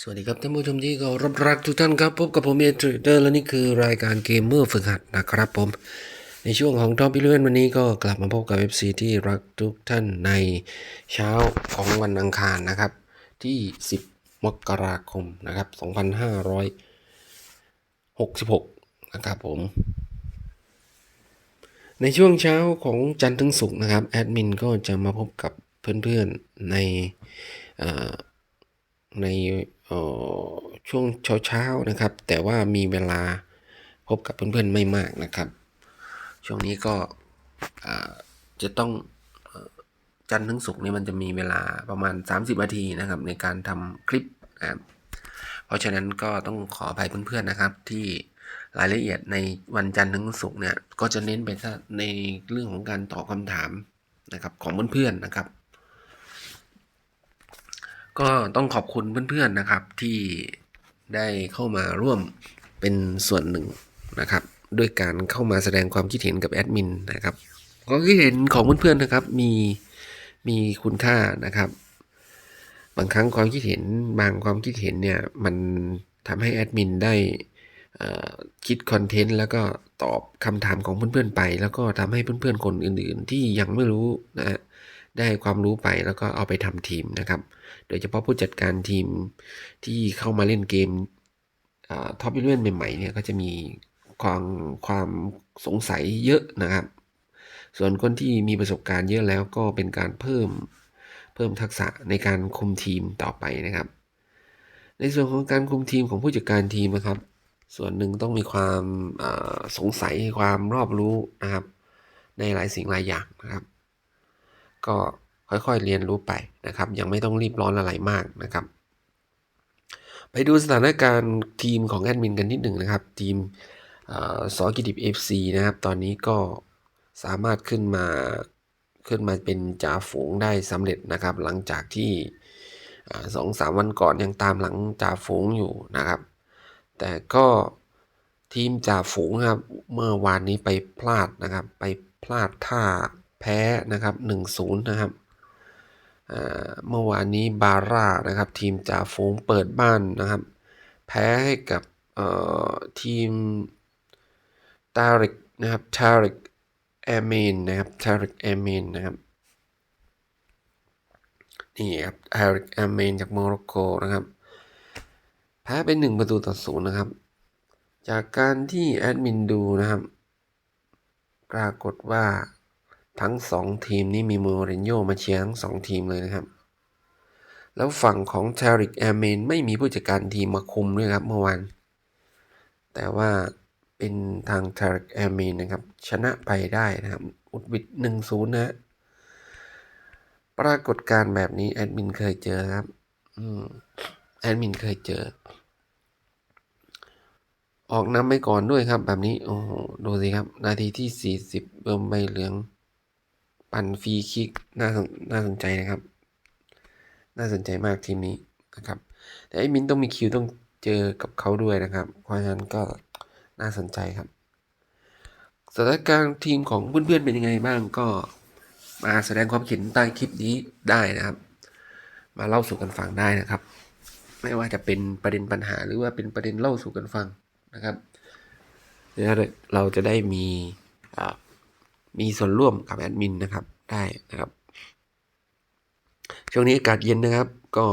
สวัสดีครับท่านผู้ชมที่เคารพรักทุกท่านครับพบกับผมเอทรเดอร์และนี่คือรายการเกมเมอร์ฝึกหัดนะครับผม ในช่วงของท็อปพิเลนวันนี้ก็กลับมาพบกับ FC ที่รักทุกท่านในเช้าของวันอังคารนะครับ ที่ 10 มกราคมนะครับ 2566 นะครับผม ในช่วงเช้าของจันทร์ถึงศุกร์นะครับแอดมินก็จะมาพบกับเพื่อนๆในใน ช่วงเช้าๆนะครับ แต่ว่ามีเวลาพบกับเพื่อนๆไม่มากนะครับ ช่วงนี้ก็จะต้องจันทร์ถึงศุกร์นี่มันจะมีเวลาประมาณ 30นาทีนะครับ ในการทำคลิปนะครับเพราะฉะนั้นก็ต้องขออภัยเพื่อนๆนะครับ ที่รายละเอียดในวันจันทร์ถึงศุกร์เนี่ยก็จะเน้นไปในเรื่องของการตอบคำถามนะครับของเพื่อนๆนะครับ ก็ต้องขอบคุณเพื่อนๆนะครับที่ได้เข้ามาร่วมเป็นส่วนหนึ่งนะครับ ด้วยการเข้ามาแสดงความคิดเห็นกับแอดมินนะครับความคิดเห็นของเพื่อนๆนะครับมีมีคุณค่านะครับ บางครั้งความคิดเห็นบางความคิดเห็นเนี่ยมันทำให้แอดมินได้คิดคอนเทนต์แล้วก็ตอบคำถามของเพื่อนๆไป แล้วก็ทำให้เพื่อนๆคนอื่นๆ ที่ยังไม่รู้นะฮะ ได้ความรู้ไปแล้วก็เอาไปทำทีมนะครับ โดยเฉพาะผู้จัดการทีมที่เข้ามาเล่นเกมท็อปวิลเลียนใหม่ๆเนี่ยก็จะมีความความสงสัยเยอะนะครับ ส่วนคนที่มีประสบการณ์เยอะแล้วก็เป็นการเพิ่มเพิ่มทักษะในการคุมทีมต่อไปนะครับ ในส่วนของการคุมทีมของผู้จัดการทีมนะครับ ส่วนหนึ่งต้องมีความสงสัยความรอบรู้นะครับ ในหลายสิ่งหลายอย่างนะครับ ก็ค่อยๆเรียนรู้ไปนะครับ ยังไม่ต้องรีบร้อนอะไรมากนะครับ ไปดูสถานการณ์ทีมของแอดมินกันนิดหนึ่งนะครับ ทีมเอ่อสอกิติบเอฟซีนะครับ ตอนนี้ก็สามารถขึ้นมาขึ้นมาเป็นจ่าฝูงได้สำเร็จนะครับ หลังจากที่สองสามวันก่อนยังตามหลังจ่าฝูงอยู่นะครับ แต่ก็ทีมจ่าฝูงครับเมื่อวานนี้ไปพลาดนะครับ ไปพลาดท่า พ้นะครับ1-0นะครับเมื่อวานนี้บาร่านะครับ ทีมจ่าฝูงเปิดบ้านนะครับ แพ้ให้กับทีมตาริกนะครับทาริกแอเมนนะครับทาริกแอเมนนะครับนี่ครับทาริกแอเมนจากโมร็อกโกนะครับ แพ้ไปหนึ่งประตูต่อศูนย์นะครับ จากการที่แอดมินดูนะครับ ปรากฏว่า ทั้งสองทีมนี้มีมูรินโญ่มาเชียร์ทั้งสองทีมเลยนะครับ แล้วฝั่งของเทริกแอร์เมนไม่มีผู้จัดการทีมมาคุมด้วยครับเมื่อวานแต่ว่าเป็นทางเทริกแอร์เมนนะครับ ชนะไปได้นะครับ อุดวิดหนึ่งศูนย์นะปรากฏการแบบนี้แอดมินเคยเจอครับอแอดมินเคยเจอ ออกนำไปก่อนด้วยครับ แบบนี้ โอ้โห ดูสิครับ นาทีที่ 40 เบิ่มใบเหลือง ปั่นฟรีคิกน่าสนน่าสนใจนะครับ น่าสนใจมากทีมนี้นะครับ แต่ไอ้มินต้องมีคิวต้องเจอกับเขาด้วยนะครับเพราะฉะนั้นก็น่าสนใจครับสถานการณ์ทีมของเพื่อนๆเป็นยังไงบ้างก็มาแสดงความคิดเห็นใต้คลิปนี้ได้นะครับ มาเล่าสู่กันฟังได้นะครับ ไม่ว่าจะเป็นประเด็นปัญหาหรือว่าเป็นประเด็นเล่าสู่กันฟังนะครับเดี๋ยวเราจะได้มีอ่า มีส่วนร่วมกับแอดมินนะครับได้นะครับ ช่วงนี้อากาศเย็นนะครับ ก็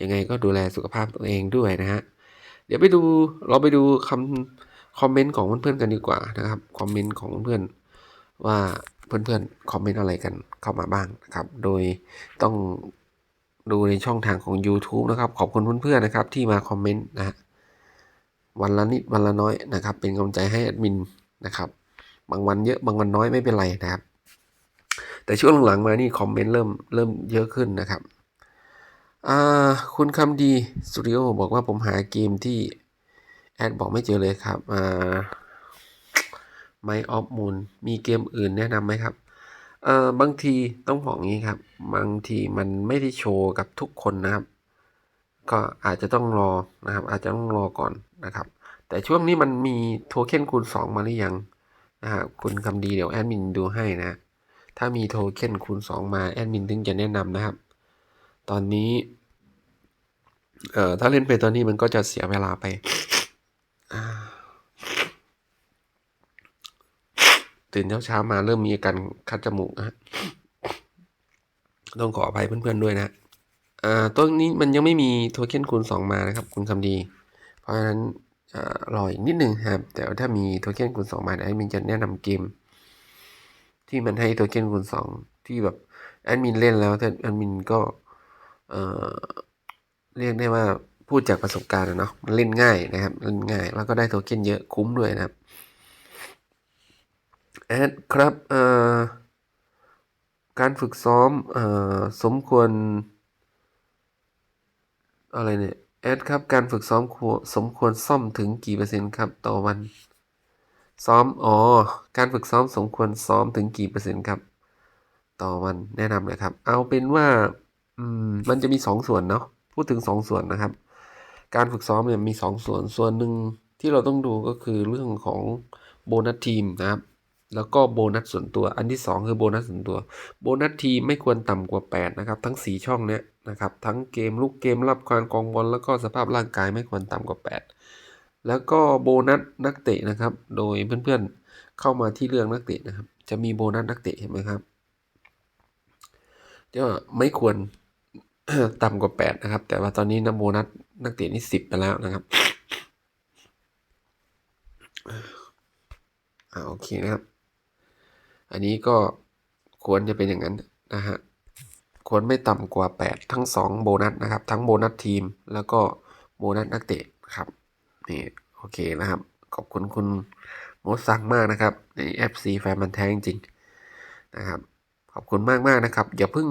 ยังไงก็ดูแลสุขภาพตัวเองด้วยนะฮะเดี๋ยวไปดูเราไปดูคำคอมเมนต์ของเพื่อนๆกันดีกว่านะครับคอมเมนต์ของเพื่อนว่าเพื่อนๆคอมเมนต์อะไรกันเข้ามาบ้างนะครับ โดยต้องดูในช่องทางของ YouTube นะครับ ขอบคุณเพื่อนๆนะครับ ที่มาคอมเมนต์นะฮะวันละนิดวันละน้อยนะครับ เป็นกำลังใจให้แอดมินนะครับ บางวันเยอะบางวันน้อยไม่เป็นไรนะครับ แต่ช่วงหลังๆมานี่คอมเมนต์เริ่มเริ่มเยอะขึ้นนะครับคุณคำดีสตูดิโอบอกว่าผมหาเกมที่แอดบอกไม่เจอเลยครับไมออฟมูลมีเกมอื่นแนะนำไหมครับบางทีต้องบอกงี้ครับ บางทีมันไม่ได้โชว์กับทุกคนนะครับ ก็อาจจะต้องรอนะครับ อาจจะต้องรอก่อนนะครับ แต่ช่วงนี้มันมีโทเค็นคูณ 2 มาหรือยัง นะฮะคุณคำดีเดี๋ยวแอดมินดูให้นะ ถ้ามีโทเค็นคูณ 2 มาแอดมินถึงจะแนะนำนะครับ ตอนนี้ เอ่อถ้าเล่นไปตอนนี้มันก็จะเสียเวลาไปตื่นเช้าๆมาเริ่มมีอาการคัดจมูกนะฮะต้องขออภัยเพื่อนๆด้วยนะอ่าตัวนี้มันยังไม่มีโทเค็นคูณ 2 มานะครับ คุณคำดี เพราะฉะนั้น รออีกนิดนึงครับ แต่ถ้ามีโทเค็นคูณ2มาเดี๋ยวแอดมินจะแนะนำเกม ที่มันให้โทเค็นคูณ2 ที่แบบแอดมินเล่นแล้วแต่แอดมินก็เเรียกได้ว่าพูดจากประสบการณ์อะเนาะมันเล่นง่ายนะครับเล่นง่าย แล้วก็ได้โทเค็นเยอะคุ้มด้วยนะครับแอดครับการฝึกซ้อมอสมควรอะไรเนี่ย แอดครับ การฝึกซ้อมควสมควรซ่อมถึงกี่เปอร์เซ็นต์ครับ ต่อวัน ซ้อม อ๋อ การฝึกซ้อมสมควรซ้อมถึงกี่เปอร์เซ็นต์ครับ ต่อวันแนะนำเลยครับ เอาเป็นว่าอืมมันจะมีสองส่วนเนาะพูดถึงสองส่วนนะครับ การฝึกซ้อมเนี่ยมีสองส่วนส่วนหนึ่งที่เราต้องดูก็คือเรื่องของโบนัสทีมนะครับ แล้วก็โบนัสส่วนตัว อันที่สองคือโบนัสส่วนตัว โบนัสทีมไม่ควรต่ำกว่า 8 นะครับ ทั้ง 4 ช่องเนี้ย นะครับ ทั้งเกมลูกเกมรับการกองบอลแล้วก็สภาพร่างกายไม่ควรต่ำกว่า 8 แล้วก็โบนัสนักเตะนะครับ โดยเพื่อนๆเข้ามาที่เรื่องนักเตะนะครับ จะมีโบนัสนักเตะเห็นไหมครับก็ไม่ควรต่ำกว่า 8 นะครับ แต่ว่าตอนนี้นะโบนัสนักเตะนี่ 10 ไปแล้วนะครับอ่าโอเคนะครับ อันนี้ก็ควรจะเป็นอย่างนั้นนะฮะ ควรไม่ต่ำกว่า 8 ทั้ง 2 โบนัสนะครับ ทั้งโบนัสทีม แล้วก็โบนัสนักเตะนะครับนี่โอเคนะครับ ขอบคุณคุณโมซังมากนะครับใน FC แฟนมันแท้จริงนะครับ ขอบคุณมากมากๆนะครับ อย่าเพิ่ง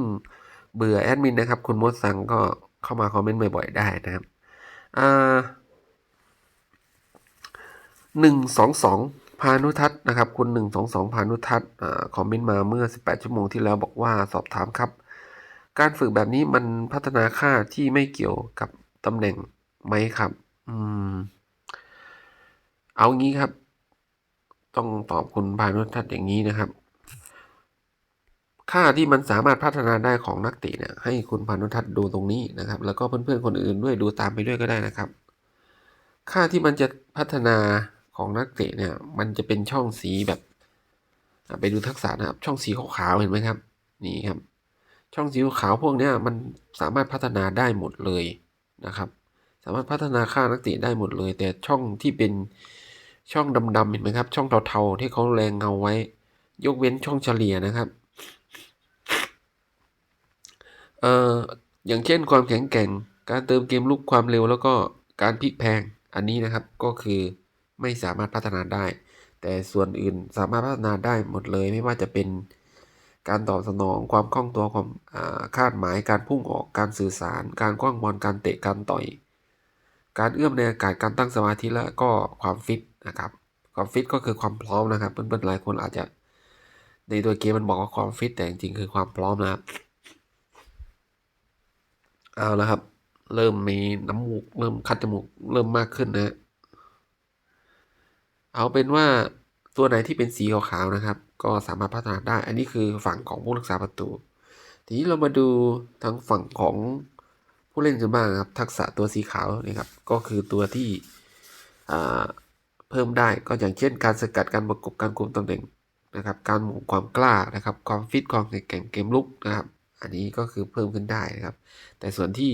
เบื่อแอดมินนะครับ คุณโมซังก็เข้ามาคอมเมนต์บ่อยๆได้นะครับอ่าหนึ่งสองสองพานุทัศน์นะครับ คุณหนึ่งสองสองพานุทัศน์อ่าคอมเมนต์มาเมื่อสิบแปดชั่วโมงที่แล้วบอกว่าสอบถามครับ การฝึกแบบนี้มันพัฒนาค่าที่ไม่เกี่ยวกับตำแหน่งไหมครับ อืม เอางี้ครับ ต้องตอบคุณพานุทัศน์อย่างนี้นะครับ ค่าที่มันสามารถพัฒนาได้ของนักเตะเนี่ยให้คุณพานุทัศน์ดูตรงนี้นะครับ แล้วก็เพื่อนๆคนอื่นด้วยดูตามไปด้วยก็ได้นะครับ ค่าที่มันจะพัฒนาของนักเตะเนี่ย มันจะเป็นช่องสีแบบไปดูทักษะนะครับ ช่องสีขาวๆเห็นไหมครับ นี่ครับ ช่องสีขาวพวกนี้มันสามารถพัฒนาได้หมดเลยนะครับ สามารถพัฒนาค่านักเตะได้หมดเลย แต่ช่องที่เป็นช่องดำๆเห็นไหมครับ ช่องเทาๆที่เขาแรงเงาไว้ ยกเว้นช่องเฉลี่ยนะครับเอ่ออย่างเช่นความแข็งแกร่ง การเติมเกมลุกความเร็ว แล้วก็การพลิกแพงอันนี้นะครับก็คือไม่สามารถพัฒนาได้ แต่ส่วนอื่นสามารถพัฒนาได้หมดเลยไม่ว่าจะเป็น การตอบสนองความคล่องตัวความคาดหมายการพุ่งออกการสื่อสาร การคว้างบอลการเตะการต่อย การเอื้อมในอากาศการตั้งสมาธิและก็ความฟิตนะครับความฟิตก็คือความพร้อมนะครับเพื่อนๆหลายคนอาจจะ ในตัวเกมมันบอกว่าความฟิตแต่จริงๆคือความพร้อมนะครับเอาแล้วครับ เริ่มมีน้ำมูกเริ่มคัดจมูกเริ่มมากขึ้นนะเอาเป็นว่าตัวไหนที่เป็นสีขาวๆนะครับ ก็สามารถพัฒนาได้ อันนี้คือฝั่งของผู้รักษาประตู ทีนี้เรามาดูทางฝั่งของผู้เล่นกันบ้างครับ ทักษะตัวสีขาวนี่ครับ ก็คือตัวที่เพิ่มได้ก็อย่างเช่น การสกัดการประกบการคุมตำแหน่งนะครับ การหมุนความกล้านะครับ ความฟิตความแข็งแกร่งเกมลุกนะครับ อันนี้ก็คือเพิ่มขึ้นได้นะครับ แต่ส่วนที่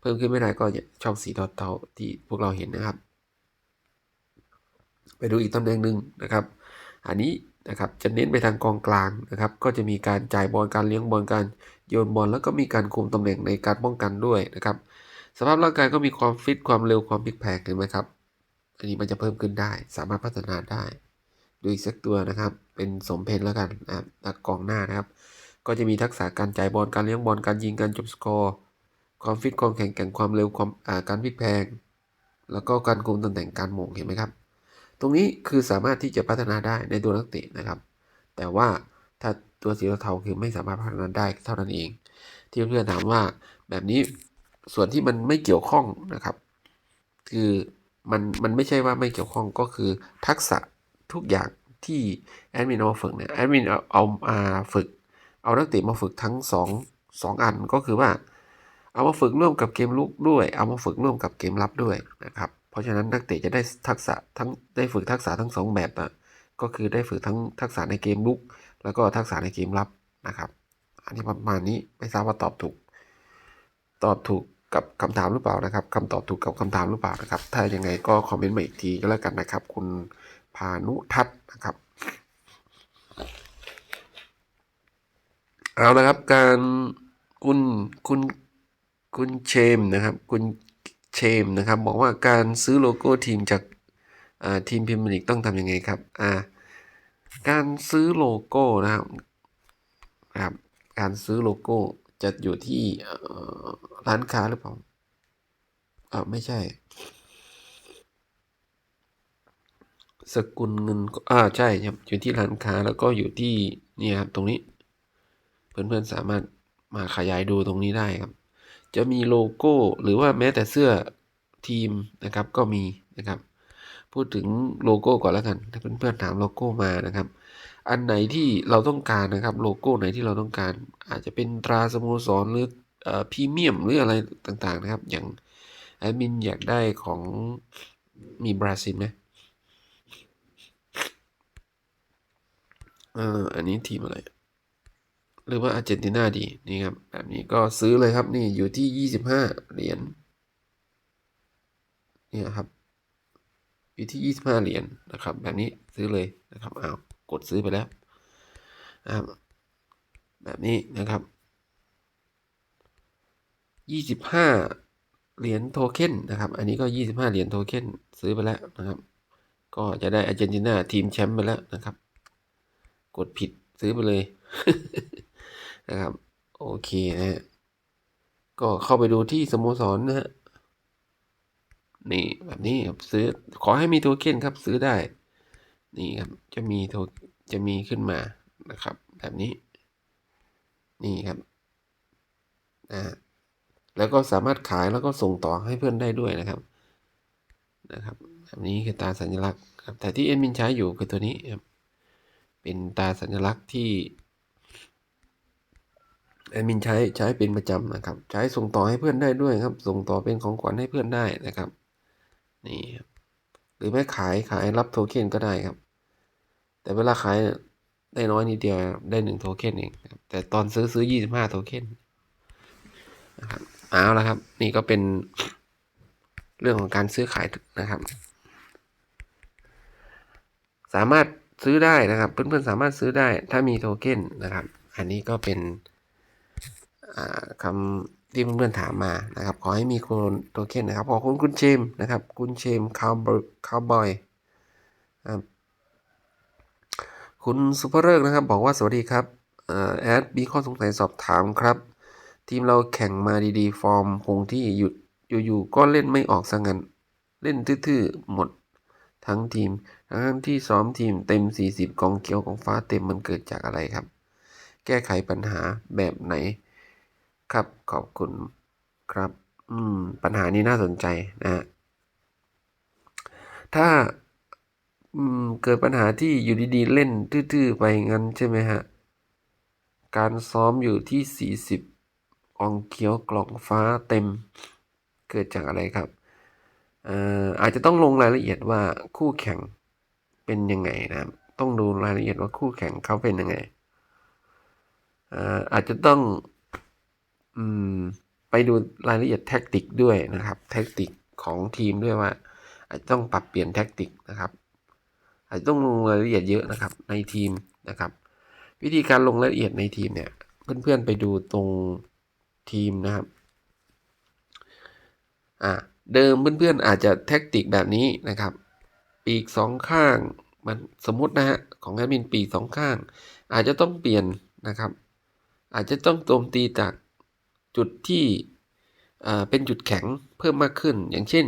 เพิ่มขึ้นไม่ได้ก็ช่องสีเทาๆที่พวกเราเห็นนะครับ ไปดูอีกตำแหน่งหนึ่งนะครับ อันนี้ นะครับจะเน้นไปทางกองกลางนะครับ ก็จะมีการจ่ายบอลการเลี้ยงบอลการโยนบอลแล้วก็มีการคุมตำแหน่งในการป้องกันด้วยนะครับสภาพร่างกายก็มีความฟิตความเร็วความพลิกแพงเห็นไหมครับอันนี้มันจะเพิ่มขึ้นได้ สามารถพัฒนาได้ ดูอีกสักตัวนะครับ เป็นสมเพนแล้วกันนะครับกองหน้านะครับ ก็จะมีทักษะการจ่ายบอลการเลี้ยงบอลการยิงการจบสกอร์ความฟิตความแข็งแกร่งความเร็วความการพลิกแพงแล้วก็การคุมตำแหน่งการหม่งเห็นไหมครับ ตรงนี้คือสามารถที่จะพัฒนาได้ในตัวนักเตะนะครับ แต่ว่าถ้าตัวสีเทาคือไม่สามารถพัฒนาได้เท่านั้นเอง ที่เพื่อนถามว่าแบบนี้ส่วนที่มันไม่เกี่ยวข้องนะครับ คือมันมันไม่ใช่ว่าไม่เกี่ยวข้องก็คือทักษะทุกอย่างที่แอดมินเอามาฝึกเนี่ยแอดมินเอาเอามาฝึก เอานักเตะมาฝึกทั้งสองสองอันก็คือว่า เอามาฝึกร่วมกับเกมลุกด้วย เอามาฝึกร่วมกับเกมรับด้วยนะครับ เพราะฉะนั้นนักเตะจะได้ทักษะทั้งได้ฝึกทักษะทั้งสองแบบอะก็คือได้ฝึกทั้งทักษะในเกมลุก แล้วก็ทักษะในเกมรับนะครับ อันนี้ประมาณนี้ไม่ทราบว่าตอบถูก ตอบถูกกับคำถามหรือเปล่านะครับคำตอบถูกกับคำถามหรือเปล่านะครับ ถ้ายังไงก็คอมเมนต์มาอีกทีก็แล้วกันนะครับ คุณพานุทัศน์นะครับเอาละครับการคุณคุณคุณเชมนะครับ คุณ เชมนะครับ บอกว่าการซื้อโลโก้ทีมจากทีมพรีเมียร์ลีกต้องทำยังไงครับอ่าการซื้อโลโก้นะครับครับ การซื้อโลโก้จะอยู่ที่ร้านค้าหรือเปล่าอ่าไม่ใช่ สกุลเงินอ่าใช่ครับอยู่ที่ร้านค้าแล้วก็อยู่ที่นี่ครับตรงนี้ เพื่อนๆสามารถมาขยายดูตรงนี้ได้ครับ จะมีโลโก้หรือว่าแม้แต่เสื้อทีมนะครับก็มีนะครับ พูดถึงโลโก้ก่อนแล้วกันถ้าเพื่อนๆถามโลโก้มานะครับ อันไหนที่เราต้องการนะครับโลโก้ไหนที่เราต้องการ อาจจะเป็นตราสโมสรหรือเออพรีเมียมหรืออะไรต่างๆนะครับ อย่างแอดมินอยากได้ของมีบราซิลไหมเอออันนี้ทีมอะไร หรือว่าอาร์เจนตินาดีนี่ครับแบบนี้ก็ซื้อเลยครับนี่อยู่ที่ยี่สิบห้าเหรียญเนี่ยครับอยู่ที่ยี่สิบห้าเหรียญนะครับ แบบนี้ซื้อเลยนะครับอ้าวกดซื้อไปแล้วนะครับแบบนี้นะครับยี่สิบห้าเหรียญโทเค็นนะครับ อันนี้ก็ยี่สิบห้าเหรียญโทเค็นซื้อไปแล้วนะครับ ก็จะได้อาร์เจนตินาทีมแชมป์ไปแล้วนะครับ กดผิดซื้อไปเลย นะครับ โอเคนะฮะก็เข้าไปดูที่สโมสรนะฮะนี่แบบนี้ครับซื้อขอให้มีโทเค็นครับซื้อได้ นี่ครับจะมีโทจะมีขึ้นมานะครับ แบบนี้ นี่ครับนะฮะแล้วก็สามารถขายแล้วก็ส่งต่อให้เพื่อนได้ด้วยนะครับนะครับแบบนี้คือตาสัญลักษณ์ครับแต่ที่เอ็นมินใช้อยู่คือตัวนี้ครับเป็นตาสัญลักษณ์ที่ แอดมินใช้ใช้เป็นประจำนะครับ ใช้ส่งต่อให้เพื่อนได้ด้วยครับ ส่งต่อเป็นของขวัญให้เพื่อนได้นะครับ นี่ครับหรือไม่ขายขายรับโทเค็นก็ได้ครับ แต่เวลาขายได้น้อยนิดเดียวครับได้หนึ่งโทเค็นเองแต่ตอนซื้อซื้อยี่สิบห้าโทเค็นนะครับเอาละครับ นี่ก็เป็นเรื่องของการซื้อขายนะครับ สามารถซื้อได้นะครับ เพื่อนๆสามารถซื้อได้ถ้ามีโทเค็นนะครับ อันนี้ก็เป็น คำที่เพื่อนๆถามมานะครับ ขอให้มีคนโทเค็นนะครับขอบคุณคุณเชมนะครับ คุณเชมคาวบอยคาวบอยครับคุณสุภเริกนะครับ บอกว่าสวัสดีครับอแอดมีข้อสงสัยสอบถามครับ ทีมเราแข่งมาดีๆ ฟอร์มคงที่หยุดอยู่ๆก็เล่นไม่ออกซะงั้นเล่นทื่อๆหมดทั้งทีม ทั้งที่ซ้อมทีมเต็ม 40 กองเขียวของฟ้าเต็มมันเกิดจากอะไรครับ แก้ไขปัญหาแบบไหน ครับขอบคุณครับ อืม ปัญหานี้น่าสนใจนะฮะถ้าอืมเกิดปัญหาที่อยู่ดีๆ เล่นทื่อๆ ไปงั้นใช่ไหมฮะ การซ้อมอยู่ที่ 40กองเขียวกล่องฟ้าเต็ม เกิดจากอะไรครับเอ่ออาจจะต้องลงรายละเอียดว่าคู่แข่งเป็นยังไงนะครับ ต้องดูรายละเอียดว่าคู่แข่งเขาเป็นยังไงอ่ออาจจะต้อง อืม ไปดูรายละเอียดแท็กติกด้วยนะครับ แท็กติกของทีมด้วยว่า อาจจะต้องปรับเปลี่ยนแท็กติกนะครับ อาจจะต้องลงรายละเอียดเยอะนะครับ ในทีมนะครับ วิธีการลงรายละเอียดในทีมเนี่ย เพื่อนๆไปดูตรงทีมนะครับอ่าเดิมเพื่อนๆอาจจะแท็กติกแบบนี้นะครับ ปีกสองข้างมันสมมตินะฮะของแอดมินปีกสองข้าง อาจจะต้องเปลี่ยนนะครับ อาจจะต้องโจมตีจาก จุดที่เป็นจุดแข็งเพิ่มมากขึ้น อย่างเช่น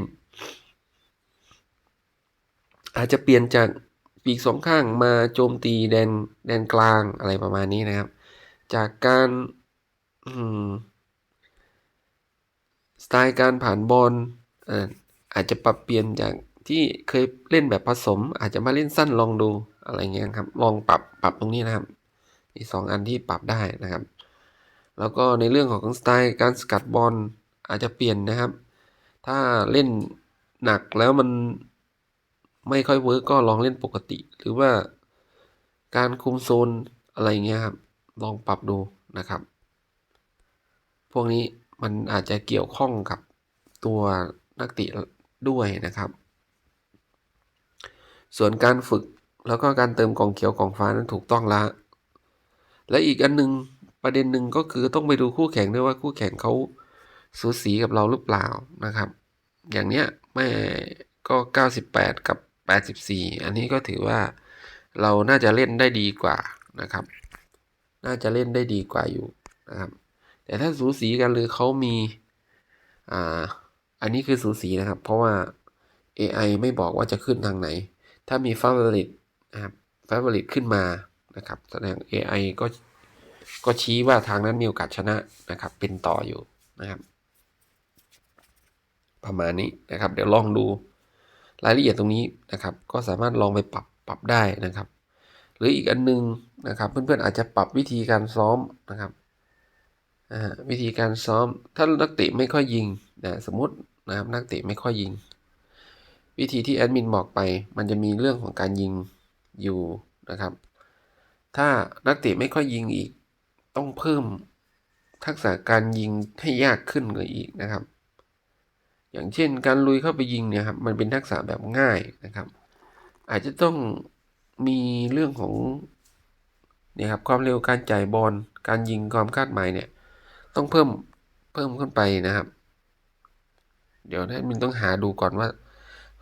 อาจจะเปลี่ยนจากปีกสองข้างมาโจมตีแดนแดนกลางอะไรประมาณนี้นะครับ จากการสไตล์การผ่านบอลเอ่ออาจจะปรับเปลี่ยนจากที่เคยเล่นแบบผสม อาจจะมาเล่นสั้นลองดูอะไรเงี้ยครับ ลองปรับปรับตรงนี้นะครับมีสองอันที่ปรับได้นะครับ แล้วก็ในเรื่องของสไตล์การสกัดบอลอาจจะเปลี่ยนนะครับ ถ้าเล่นหนักแล้วมันไม่ค่อยเวิร์กก็ลองเล่นปกติ หรือว่าการคุมโซนอะไรเงี้ยครับ ลองปรับดูนะครับ พวกนี้มันอาจจะเกี่ยวข้องกับตัวนักเติด้วยนะครับ ส่วนการฝึกแล้วก็การเติมกล่องเขียวกล่องฟ้านั้นถูกต้องละ และอีกอันหนึง ประเด็นหนึ่งก็คือต้องไปดูคู่แข่งด้วยว่าคู่แข่งเขาสูสีกับเราหรือเปล่านะครับ อย่างเนี้ยแม่ก็ 98 กับ 84 อันนี้ก็ถือว่าเราน่าจะเล่นได้ดีกว่านะครับ น่าจะเล่นได้ดีกว่าอยู่นะครับ แต่ถ้าสูสีกันหรือเขามีอ่าอันนี้คือสูสีนะครับ เพราะว่า AI ไม่บอกว่าจะขึ้นทางไหน ถ้ามี favorite นะครับ favorite ขึ้นมานะครับ แสดง AI ก็ ก็ชี้ว่าทางนั้นมีโอกาสชนะนะครับ เป็นต่ออยู่นะครับ ประมาณนี้นะครับ เดี๋ยวลองดูรายละเอียดตรงนี้นะครับ ก็สามารถลองไปปรับปรับได้นะครับ หรืออีกอันนึงนะครับ เพื่อนๆอาจจะปรับวิธีการซ้อมนะครับอ่าวิธีการซ้อมถ้านักเตะไม่ค่อยยิงนะสมมตินะครับนักเตะไม่ค่อยยิง วิธีที่แอดมินบอกไป มันจะมีเรื่องของการยิงอยู่นะครับ ถ้านักเตะไม่ค่อยยิงอีก ต้องเพิ่มทักษะการยิงให้ยากขึ้นกว่าอีกนะครับ อย่างเช่นการลุยเข้าไปยิงเนี่ยครับมันเป็นทักษะแบบง่ายนะครับ อาจจะต้องมีเรื่องของเนี่ยครับความเร็วการจ่ายบอลการยิงความคาดหมายเนี่ย ต้องเพิ่มเพิ่มขึ้นไปนะครับ เดี๋ยวนะมินต้องหาดูก่อนว่า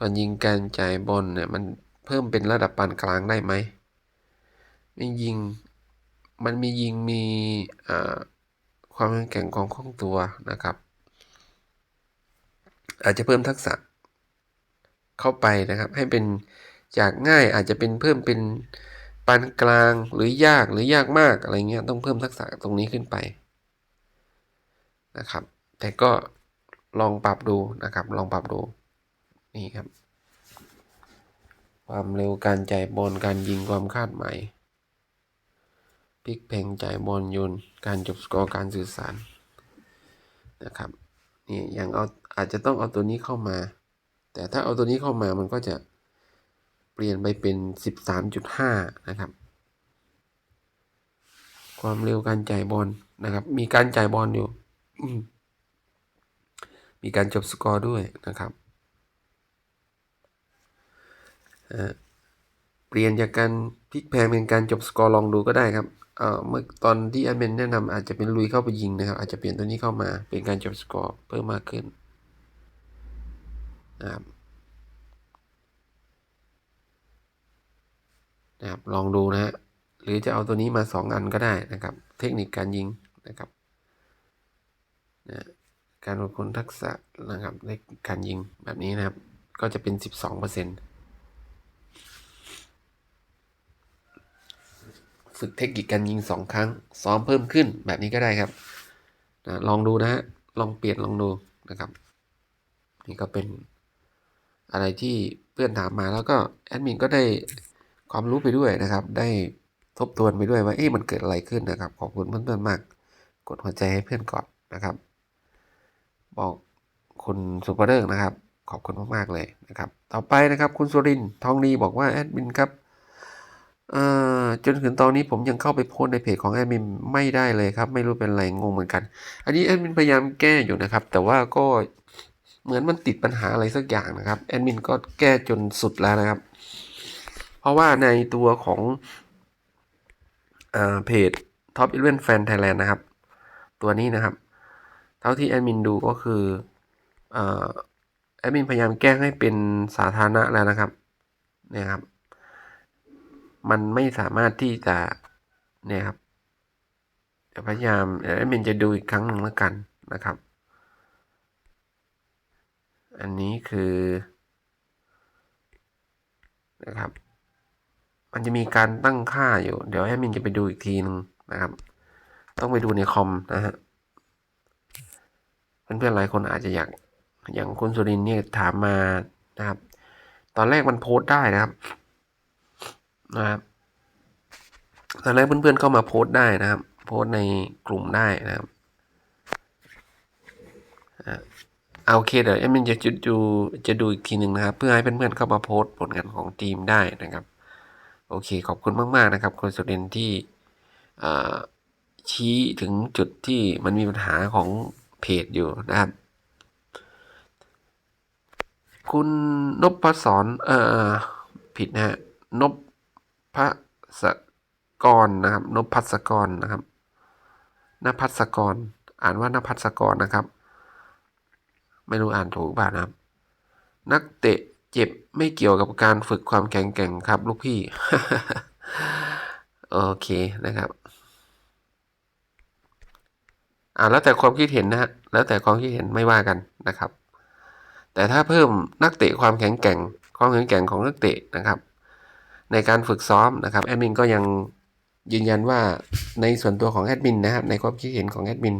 การยิงการจ่ายบอลเนี่ยมันเพิ่มเป็นระดับปานกลางได้ไหมไม่ยิง มันมียิงมีความแข็งของคล่องตัวนะครับ อาจจะเพิ่มทักษะเข้าไปนะครับ ให้เป็นจากง่ายอาจจะเป็นเพิ่มเป็นปานกลางหรือยากหรือยากมากอะไรเงี้ยต้องเพิ่มทักษะตรงนี้ขึ้นไปนะครับ แต่ก็ลองปรับดูนะครับ ลองปรับดูนี่ครับ ความเร็วการจ่ายบอลการยิงความคาดหมาย พลิกเพลงจ่ายบอลโยนการจบสกอร์การสื่อสารนะครับนี่อย่างเอาอาจจะต้องเอาตัวนี้เข้ามา แต่ถ้าเอาตัวนี้เข้ามามันก็จะเปลี่ยนไปเป็น 13.5 นะครับ ความเร็วการจ่ายบอลนะครับ มีการจ่ายบอลอยู่ มีการจบสกอร์ด้วยนะครับ เปลี่ยนจากการพลิกแพงเป็นการจบสกอร์ลองดูก็ได้ครับ เอ่อเมื่อตอนที่แอดมินแนะนำอาจจะเป็นลุยเข้าไปยิงนะครับ อาจจะเปลี่ยนตัวนี้เข้ามาเป็นการจบสกอร์เพิ่มมากขึ้นนะครับนะครับลองดูนะฮะหรือจะเอาตัวนี้มาสองอันก็ได้นะครับ เทคนิคการยิงนะครับนะการอบคนทักษะนะครับในการยิงแบบนี้นะครับ ก็จะเป็น 12%เปอร์เซ็นต์ ฝึกเทคนิคการยิงสองครั้ง ซ้อมเพิ่มขึ้นแบบนี้ก็ได้ครับนะลองดูนะฮะ ลองเปลี่ยนลองดูนะครับ นี่ก็เป็นอะไรที่เพื่อนถามมาแล้วก็แอดมินก็ได้ความรู้ไปด้วยนะครับ ได้ทบทวนไปด้วยว่าเอ๊ะมันเกิดอะไรขึ้นนะครับ ขอบคุณเพื่อนๆมาก กดหัวใจให้เพื่อนก่อนนะครับ บอกคุณสุภเริกนะครับ ขอบคุณมากๆเลยนะครับ ต่อไปนะครับ คุณสุรินทร์ทองดีบอกว่าแอดมินครับ จนถึงตอนนี้ผมยังเข้าไปโพสในเพจของแอดมินไม่ได้เลยครับ ไม่รู้เป็นไรงงเหมือนกัน อันนี้แอดมินพยายามแก้อยู่นะครับ แต่ว่าก็เหมือนมันติดปัญหาอะไรสักอย่างนะครับแอดมินก็แก้จนสุดแล้วนะครับ เพราะว่าในตัวของเอเพจ Top 11 Fan Thailand นะครับ ตัวนี้นะครับ เท่าที่แอดมินดูก็คือเอ่อแอดมินพยายามแก้ให้เป็นสาธารณะแล้วนะครับเนี่ยครับ มันไม่สามารถที่จะเนี่ยครับพยายามเดี๋ยวแอดมินจะดูอีกครั้งหนึ่งแล้วกันนะครับ อันนี้คือนะครับ มันจะมีการตั้งค่าอยู่ เดี๋ยวแอดมินจะไปดูอีกทีหนึ่งนะครับ ต้องไปดูในคอมนะฮะเพื่อนๆหลายคนอาจจะอยากอย่างคุณสุรินทร์เนี่ยถามมานะครับ ตอนแรกมันโพสต์ได้นะครับ นะครับตอนแรกเพื่อนๆเข้ามาโพสต์ได้นะครับ โพสต์ในกลุ่มได้นะครับอะเอาโอเคเดี๋ยวแอดมินจะจะดูจะดูอีกทีหนึ่งนะครับ เพื่อให้เพื่อนๆเข้ามาโพสต์ผลงานของทีมได้นะครับ โอเคขอบคุณมากๆนะครับคุณสุรินที่ชี้ถึงจุดที่มันมีปัญหาของเพจอยู่นะครับ คุณนพศรเอ่อผิดนะฮะนพ พสกรนะครับนพัสกรนะครับนภัสกร อ่านว่านภัสกรนะครับ ไม่รู้อ่านถูกป่ะนะครับ นักเตะเจ็บไม่เกี่ยวกับการฝึกความแข็งแกร่งครับ ลูกพี่ โอเคนะครับอ่าแล้วแต่ความคิดเห็นนะฮะแล้วแต่ความคิดเห็นไม่ว่ากันนะครับ แต่ถ้าเพิ่มนักเตะความแข็งแกร่ง ความแข็งแกร่งของนักเตะนะครับ ในการฝึกซ้อมนะครับแอดมินก็ยังยืนยันว่าในส่วนตัวของแอดมินนะครับในความคิดเห็นของแอดมิน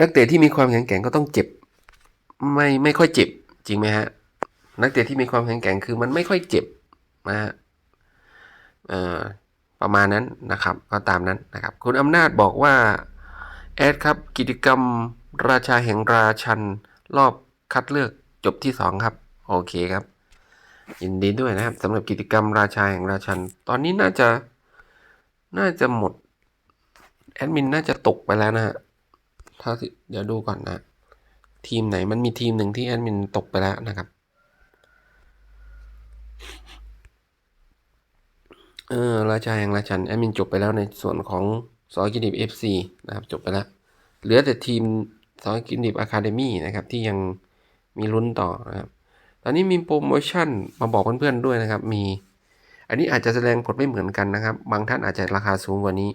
นักเตะที่มีความแข็งแกร่งก็ต้องเจ็บ ไม่ไม่ค่อยเจ็บจริงไหมฮะนักเตะที่มีความแข็งแกร่งคือมันไม่ค่อยเจ็บนะฮะประมาณนั้นนะครับก็ตามนั้นนะครับ คุณอำนาจบอกว่าแอดครับกิจกรรมราชาแห่งราชันรอบคัดเลือกจบที่ 2 ครับ โอเคครับ ยินดีด้วยนะครับสำหรับกิจกรรมราชาแห่งราชัน ตอนนี้น่าจะน่าจะหมด แอดมินน่าจะตกไปแล้วนะฮะถ้าเดี๋ยวดูก่อนนะ ทีมไหนมันมีทีมหนึ่งที่แอดมินตกไปแล้วนะครับเออราชาแห่งราชันแอดมินจบไปแล้วในส่วนของสอกินดิบเอฟซีนะครับจบไปแล้ว เหลือแต่ทีมสอกินดิบอะคาเดมี่นะครับที่ยังมีลุ้นต่อนะครับ อนนี้มีโปรโมชั่นมาบอกเพื่อนๆด้วยนะครับ มี อันนี้อาจจะแสดงผลไม่เหมือนกันนะครับ บางท่านอาจจะราคาสูงกว่านี้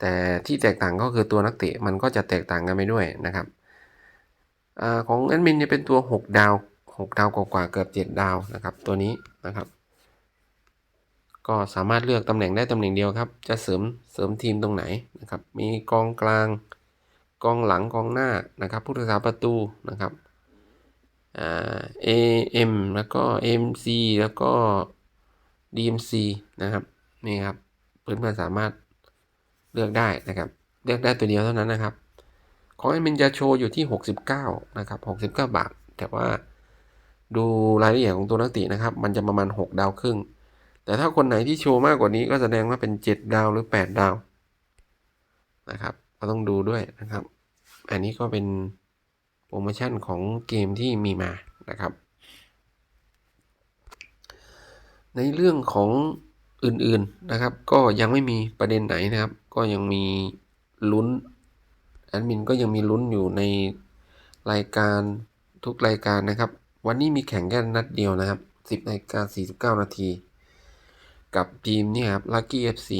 แต่ที่แตกต่างก็คือตัวนักเตะมันก็จะแตกต่างกันไปด้วยนะครับอของแอดมินเนี่ยเป็นตัว 6 ดาว 6 ดาวกว่าเกือบ 7 ดาวนะครับ ตัวนี้นะครับ ก็สามารถเลือกตำแหน่งได้ตำแหน่งเดียวครับ จะเสริมเสริมทีมตรงไหนนะครับ มีกองกลาง กองหลังกองหน้านะครับ ผู้รักษาประตูนะครับ AM แล้วก็ MC แล้วก็ DMC นะครับนี่ครับเพื่อนๆสามารถเลือกได้นะครับ เลือกได้ตัวเดียวเท่านั้นนะครับ ของแอดมินจะโชว์อยู่ที่ 69 นะครับ 69 บาท แต่ว่าดูรายละเอียดของตัวนักตินะครับ มันจะประมาณ 6 ดาวครึ่ง แต่ถ้าคนไหนที่โชว์มากกว่านี้ก็แสดงว่าเป็น 7 ดาวหรือ 8 ดาวนะครับ ก็ต้องดูด้วยนะครับ อันนี้ก็เป็น โปรโมชั่นของเกมที่มีมานะครับ ในเรื่องของอื่นๆนะครับ ก็ยังไม่มีประเด็นไหนนะครับ ก็ยังมีลุ้นแอดมินก็ยังมีลุ้นอยู่ในรายการทุกรายการนะครับ วันนี้มีแข่งแค่นัดเดียวนะครับ 10นาฬิกา49 นาที กับทีมนี่ครับ Lucky FC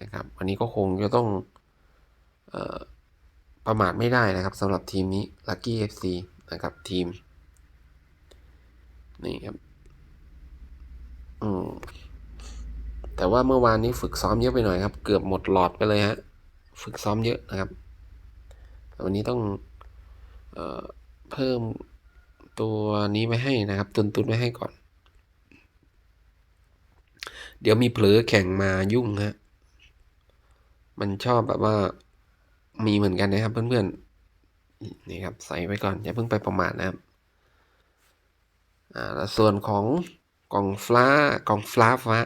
นะครับ วันนี้ก็คงจะต้องอ ประมาทไม่ได้นะครับสำหรับทีมนี้ Lucky FC นะครับทีม นี่ครับ อืมแต่ว่าเมื่อวานนี้ฝึกซ้อมเยอะไปหน่อยครับ เกือบหมดหลอดไปเลยฮะ ฝึกซ้อมเยอะนะครับ วันนี้ต้องเออเพิ่มตัวนี้ไว้ให้นะครับ ตุนตุนไว้ให้ก่อน เดี๋ยวมีเผลอแข่งมายุ่งฮะ มันชอบแบบว่า มีเหมือนกันนะครับเพื่อนๆนี่ครับใส่ไว้ก่อนอย่าเพิ่งไปประมาทนะครับอ่าแล้วส่วนของกล่องฟ้ากล่องฟ้าฟ้า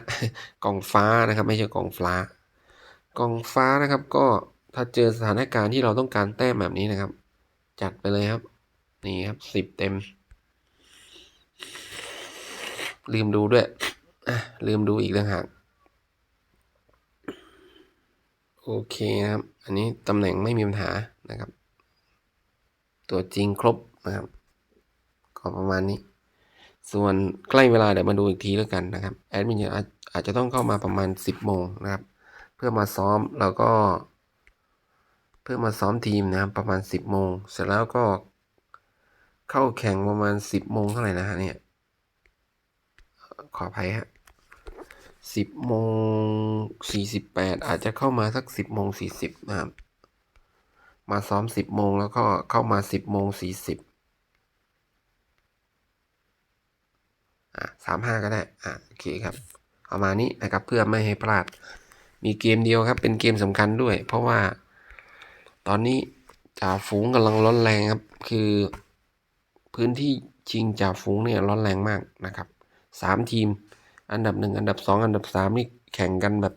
กล่องฟ้านะครับ ไม่ใช่กล่องฟ้ากล่องฟ้านะครับก็ถ้าเจอสถานการณ์ที่เราต้องการแต้มแบบนี้นะครับ จัดไปเลยครับ นี่ครับสิบเต็ม ลืมดูด้วยลืมดูอีกต่างหาก โอเคนะครับ อันนี้ตำแหน่งไม่มีปัญหานะครับ ตัวจริงครบนะครับ ก็ประมาณนี้ ส่วนใกล้เวลาเดี๋ยวมาดูอีกทีแล้วกันนะครับ แอดมินอาจอาจจะต้องเข้ามาประมาณ 10โมงนะครับ เพื่อมาซ้อมแล้วก็ เพื่อมาซ้อมทีมนะครับประมาณ 10โมงเสร็จแล้วก็เข้าแข่งประมาณ 10โมงเท่าไหร่นะฮะเนี่ย ขออภัยฮะ 10โมง48อาจจะเข้ามาสัก10โมง40นะครับ มาซ้อม10โมงแล้วก็เข้ามา10โมง40อะ35ก็ได้ อะ โอเคครับประมานี้นะครับเพื่อไม่ให้พลาด มีเกมเดียวครับ เป็นเกมสำคัญด้วย เพราะว่าตอนนี้จ่าฝูงกำลังร้อนแรงครับ คือพื้นที่ชิงจ่าฝูงเนี่ยร้อนแรงมากนะครับสามทีม อันดับหนึ่งอันดับสองอันดับสามนี่แข่งกันแบบ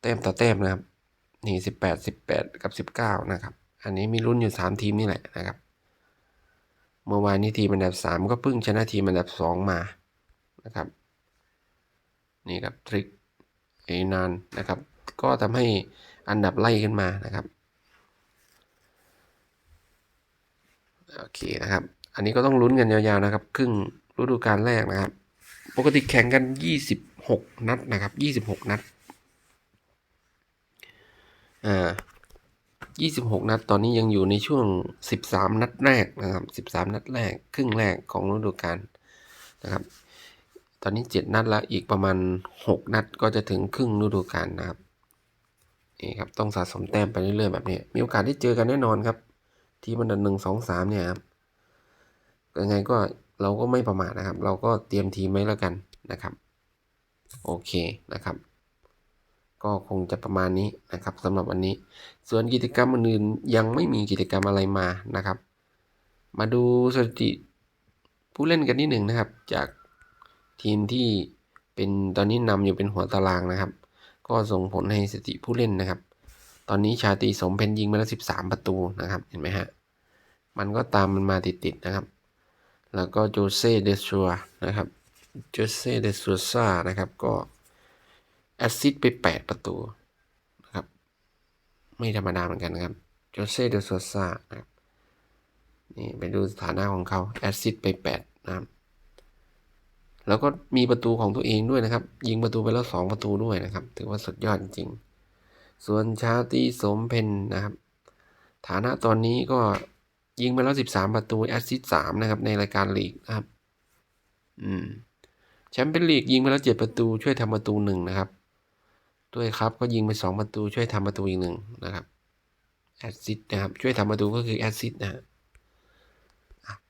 แต้มต่อแต้มนะครับ นี่สิบแปดสิบแปดกับสิบเก้านะครับ อันนี้มีลุ้นอยู่สามทีมนี่แหละนะครับ เมื่อวานนี้ทีมอันดับสามก็เพิ่งชนะทีมอันดับสองมานะครับ นี่ครับทริกเอนานนะครับ ก็ทำให้อันดับไล่ขึ้นมานะครับโอเคนะครับ อันนี้ก็ต้องลุ้นกันยาวๆนะครับ ครึ่งฤดูกาลแรกนะครับ ปกติแข่งกัน26นัดนะครับ26นัดอ่า26นัดตอนนี้ยังอยู่ในช่วง13นัดแรกนะครับ13นัดแรก ครึ่งแรกของฤดูกาลนะครับ ตอนนี้7นัดแล้วอีกประมาณ6นัดก็จะถึงครึ่งฤดูกาลนะครับนี่ครับต้องสะสมแต้มไปเรื่อยๆแบบนี้ มีโอกาสได้เจอกันแน่นอนครับ ทีมันดับหนึ่งสองสามเนี่ยครับยังไงก็ เราก็ไม่ประมาทนะครับ เราก็เตรียมทีมไว้แล้วกันนะครับ โอเคนะครับ ก็คงจะประมาณนี้นะครับสำหรับวันนี้ ส่วนกิจกรรมอื่นยังไม่มีกิจกรรมอะไรมานะครับ มาดูสถิติผู้เล่นกันนิดหนึ่งนะครับ จากทีมที่เป็นตอนนี้นำอยู่เป็นหัวตารางนะครับ ก็ส่งผลให้สถิติผู้เล่นนะครับ ตอนนี้ชาตรีสมเพนยิงไปแล้ว 13 ประตูนะครับ เห็นไหมฮะ มันก็ตามมันมาติดๆนะครับ แล้วก็โจเซ่เดชัวนะครับโจเซ่เดซัวซ่านะครับ ก็แอสซิสต์ไป 8 ประตูนะครับ ไม่ธรรมดาเหมือนกันนะครับโจเซ่เดซัวซ่านะครับนี่ไปดูสถานะของเขาแอสซิสต์ไป 8 นะครับ แล้วก็มีประตูของตัวเองด้วยนะครับ ยิงประตูไปแล้ว 2 ประตูด้วยนะครับ ถือว่าสุดยอดจริงๆส่วนชาตรีสมเพนนะครับ ฐานะตอนนี้ก็ ยิงไปแล้ว 13 ประตูแอสซิสต์3นะครับ ในรายการลีกนะครับ อืมแชมเปี้ยนลีกยิงไปแล้ว 7 ประตูช่วยทำประตูหนึ่งนะครับด้วยครับก็ยิงไป 2 ประตูช่วยทำประตูอีกหนึ่งนะครับแอสซิสต์นะครับ ช่วยทำประตูก็คือแอสซิสต์นะฮะ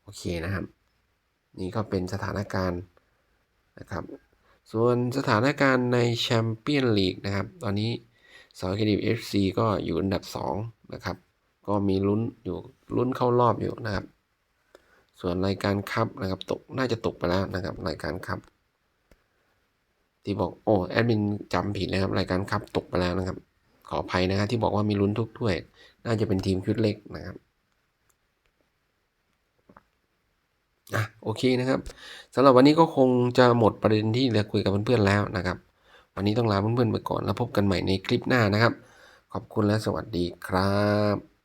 โอเคนะครับ นี่ก็เป็นสถานการณ์นะครับ ส่วนสถานการณ์ในแชมเปี้ยนลีกนะครับ ตอนนี้สอยเคดีเอฟซีก็อยู่อันดับ 2 นะครับ ก็มีลุ้นอยู่ลุ้นเข้ารอบอยู่นะครับ ส่วนรายการคัพนะครับตกน่าจะตกไปแล้วนะครับ รายการคัพที่บอกโอ้แอดมินจำผิดนะครับ รายการคัพตกไปแล้วนะครับ ขออภัยนะครับที่บอกว่ามีลุ้นทุกถ้วย น่าจะเป็นทีมชุดเล็กนะครับอะโอเคนะครับสำหรับวันนี้ก็คงจะหมดประเด็นที่จะคุยกับเพื่อนๆแล้วนะครับ วันนี้ต้องลาเพื่อนๆไปก่อนแล้วพบกันใหม่ในคลิปหน้านะครับ ขอบคุณและสวัสดีครับ